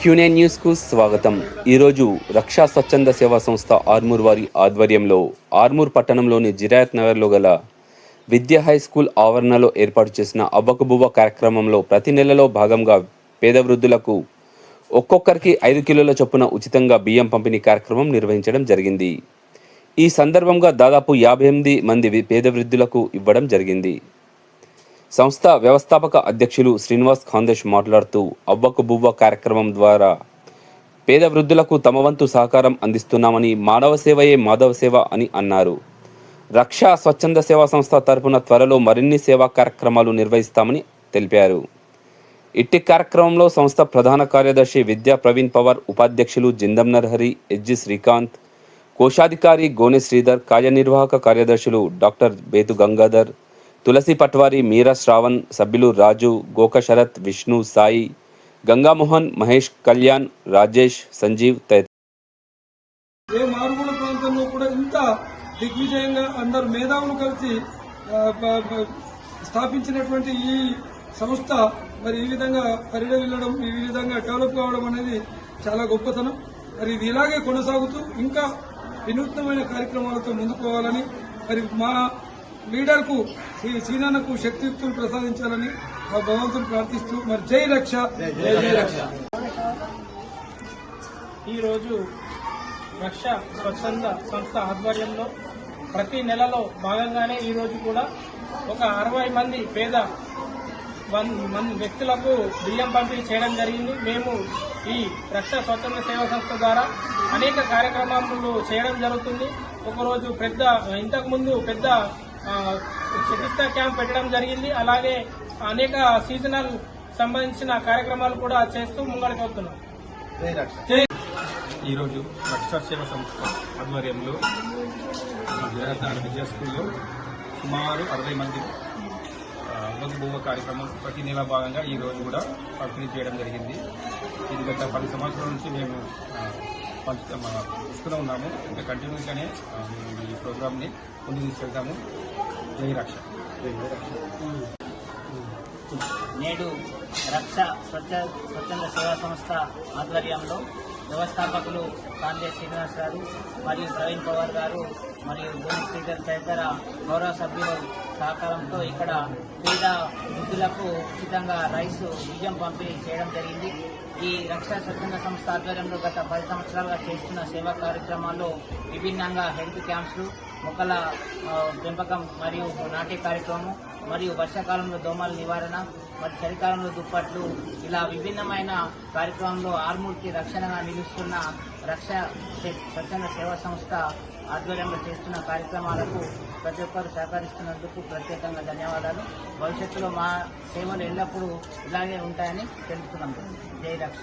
క్యూనే న్యూస్కు స్వాగతం. ఈరోజు రక్షా స్వచ్ఛంద సేవా సంస్థ ఆర్మూర్ వారి ఆధ్వర్యంలో ఆర్మూర్ పట్టణంలోని జిరాయత్ నగర్లో గల విద్యా హై స్కూల్ ఆవరణలో ఏర్పాటు చేసిన అవ్వకబువ్వ కార్యక్రమంలో ప్రతి నెలలో భాగంగా పేద వృద్ధులకు ఒక్కొక్కరికి ఐదు కిలోల చొప్పున ఉచితంగా బియ్యం పంపిణీ కార్యక్రమం నిర్వహించడం జరిగింది. ఈ సందర్భంగా దాదాపు యాభై ఎనిమిది మంది పేద వృద్ధులకు ఇవ్వడం జరిగింది. సంస్థ వ్యవస్థాపక అధ్యక్షులు శ్రీనివాస్ ఖాందేశ్ మాట్లాడుతూ అవ్వకు బువ్వ కార్యక్రమం ద్వారా పేద వృద్ధులకు తమ వంతు సహకారం అందిస్తున్నామని మానవ సేవయే మాధవ సేవ అని అన్నారు. రక్ష స్వచ్ఛంద సేవా సంస్థ తరపున త్వరలో మరిన్ని సేవా కార్యక్రమాలు నిర్వహిస్తామని తెలిపారు. ఇట్టి కార్యక్రమంలో సంస్థ ప్రధాన కార్యదర్శి విద్యా ప్రవీణ్ పవార్ ఉపాధ్యక్షులు జిందం నర్హరి ఎజ్జి శ్రీకాంత్ కోశాధికారి గోనె శ్రీధర్ కార్యనిర్వాహక కార్యదర్శులు డాక్టర్ బేతు గంగాధర్ తులసి పట్వారి మీరా శ్రావణ్ సభ్యులు రాజు గోక శరత్ విష్ణు సాయి గంగామోహన్ మహేష్ కళ్యాణ్ రాజేష్ సంజీవ్ తదితరులు. ఏ మారుమూల ప్రాంతంలో కూడా ఇంత దిగ్విజయంగా అందరు మేధావులు కలిసి స్థాపించినటువంటి ఈ సంస్థ మరి ఈ విధంగా పరిడవిల్లడం ఈ విధంగా డెవలప్ కావడం అనేది చాలా గొప్పతనం. మరి ఇది ఇలాగే కొనసాగుతూ ఇంకా వినూత్నమైన కార్యక్రమాలతో ముందుకోవాలని మరి మా లీడర్కు శ్రీ సీనాన్నకు శక్తియుక్తులు ప్రసాదించాలని మా భగవంతుని ప్రార్థిస్తూ మరి జై రక్ష. జై జై రక్ష. ఈరోజు రక్ష స్వచ్ఛంద సంస్థ ఆధ్వర్యంలో ప్రతి నెలలో భాగంగానే ఈరోజు కూడా ఒక అరవై మంది పేద వన్ మంది వ్యక్తులకు బియ్యం పంపిణీ చేయడం జరిగింది. మేము ఈ రక్ష స్వచ్ఛంద సేవా సంస్థ ద్వారా అనేక కార్యక్రమాలు చేయడం జరుగుతుంది. ఒకరోజు పెద్ద ఇంతకుముందు పెద్ద చికిత్సా క్యాంప్ పెట్టడం జరిగింది. అలాగే అనేక సీజనల్ సంబంధించిన కార్యక్రమాలు కూడా చేస్తూ ముంగడికి వస్తున్నాం ఈరోజు రక్షా. సేవ సంస్థ ఆధ్వర్యంలో విద్యార్థి విద్యా స్కూల్లో సుమారు అరవై మంది భూమ కార్యక్రమం ప్రతి నెల భాగంగా ఈ రోజు కూడా పంపిణీ చేయడం జరిగింది. ఇది గత పది సంవత్సరాల నుంచి మేము ఆ, పంచు మన ఇస్తూనే ఉన్నాము ఇంకా మేము ఈ ప్రోగ్రామ్ని ముందుకు తీసుకెళ్తాము. నేడు రక్ష స్వచ్ఛ స్వచ్ఛంద సేవా సంస్థ ఆధ్వర్యంలో వ్యవస్థాపకులు కాందే శ్రీనివాస్ గారు మరియు ప్రవీణ్ పవార్ గారు మరియు గోని శ్రీధర్ తదితర గౌరవ సభ్యుల సహకారంతో ఇక్కడ పేద వృద్ధులకు ఉచితంగా రైస్ బియ్యం పంపిణీ చేయడం జరిగింది. ఈ రక్ష స్వచ్ఛంద సంస్థ ఆధ్వర్యంలో గత పది సంవత్సరాలుగా చేస్తున్న సేవా కార్యక్రమాల్లో విభిన్నంగా హెల్త్ క్యాంప్స్లు మొక్కల పెంపకం మరియు నాటే కార్యక్రమం మరియు వర్షాకాలంలో దోమల నివారణ మరి చలికాలంలో దుప్పట్లు ఇలా విభిన్నమైన కార్యక్రమంలో ఆర్మూర్కి రక్షణగా నిలుస్తున్న రక్ష స్వచ్ఛంద సేవా సంస్థ ఆధ్వర్యంలో చేస్తున్న కార్యక్రమాలకు ప్రతి ఒక్కరు సహకరిస్తున్నందుకు ప్రత్యేకంగా ధన్యవాదాలు. భవిష్యత్తులో మా సేవలు ఎల్లప్పుడూ ఇలాగే ఉంటాయని తెలుపుతున్నాం. జై రక్ష.